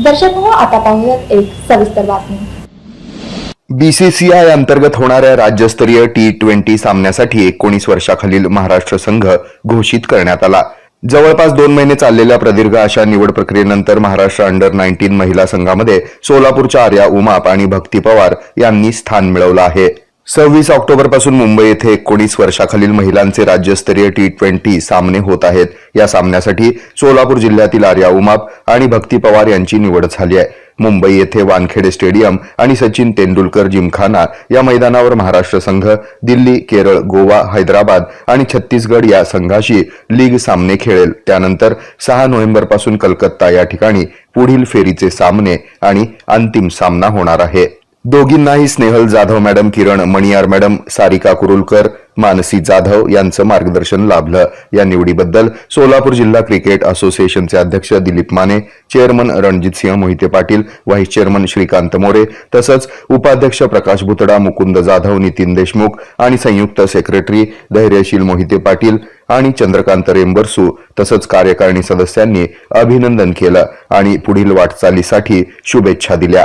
दर्शक हो आता पाहूयात एक सविस्तर बातमी. बीसीसीआय अंतर्गत होणाऱ्या राज्यस्तरीय टी ट्वेंटी सामन्यासाठी एकोणीस वर्षाखालील महाराष्ट्र संघ घोषित करण्यात आला. जवळपास दोन महिने चाललेल्या प्रदीर्घ अशा निवड प्रक्रियेनंतर महाराष्ट्र अंडर नाईन्टीन महिला संघामध्ये सोलापूरच्या आर्या उमाप आणि भक्ती पवार यांनी स्थान मिळवलं आहे. सव्वीस ऑक्टोबरपासून मुंबई येथे एकोणीस वर्षाखालील महिलांचे राज्यस्तरीय टी ट्वेंटी सामने होत आहेत. या सामन्यासाठी सोलापूर जिल्ह्यातील आर्या उमाप आणि भक्ती पवार यांची निवड झाली आहे. मुंबई येथे वानखेडे स्टेडियम आणि सचिन तेंडुलकर जिमखाना या मैदानावर महाराष्ट्र संघ दिल्ली केरळ गोवा हैदराबाद आणि छत्तीसगड या संघाशी लीग सामने खेळेल. त्यानंतर सहा नोव्हेंबरपासून कलकत्ता या ठिकाणी पुढील फेरीचे सामने आणि अंतिम सामना होणार आहे. दोघींनाही स्नेहल जाधव मॅडम किरण मणियार मॅडम सारिका कुरुलकर मानसी जाधव यांचं मार्गदर्शन लाभलं. या निवडीबद्दल सोलापूर जिल्हा क्रिकेट असोसिएशनचे अध्यक्ष Dilip Mane chairman Ranjitsinh Mohite Patil vice chairman Shrikant More तसंच उपाध्यक्ष प्रकाश भुतडा मुकुंद जाधव नितीन देशमुख आणि संयुक्त सेक्रेटरी धैर्यशील मोहिते पाटील आणि चंद्रकांत रेंबरसू तसंच कार्यकारिणी सदस्यांनी अभिनंदन केलं आणि पुढील वाटचालीसाठी शुभेच्छा दिल्या.